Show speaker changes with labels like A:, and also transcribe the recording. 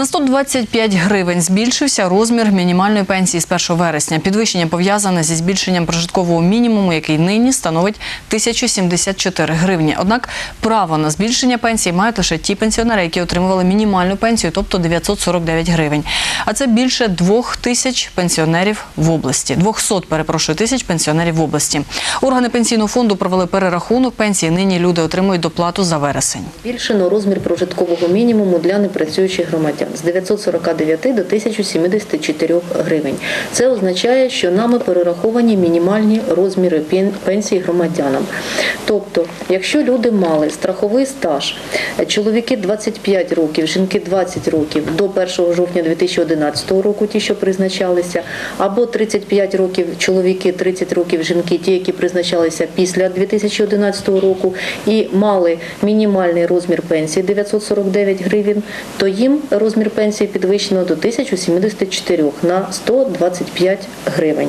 A: На 125 гривень збільшився розмір мінімальної пенсії з 1 вересня. Підвищення пов'язане зі збільшенням прожиткового мінімуму, який нині становить 1074 гривні. Однак право на збільшення пенсії мають лише ті пенсіонери, які отримували мінімальну пенсію, тобто 949 гривень. А це більше двох тисяч пенсіонерів в області. 200, перепрошую, тисяч пенсіонерів в області. Органи пенсійного фонду провели перерахунок пенсії. Нині люди отримують доплату за вересень.
B: Збільшено розмір прожиткового мінімуму для непрацюючих громадян з 949 до 1074 гривень. Це означає, що нами перераховані мінімальні розміри пен- пенсії громадянам. Тобто, якщо люди мали страховий стаж, е, чоловіки 25 років, жінки 20 років до 1 жовтня 2011 року, ті, що призначалися, або 35 років чоловіки, 30 років жінки, ті, які призначалися після 2011 року, і мали мінімальний розмір пенсії 949 гривень, то їм розмір пенсії підвищено до 1074 на 125 гривень.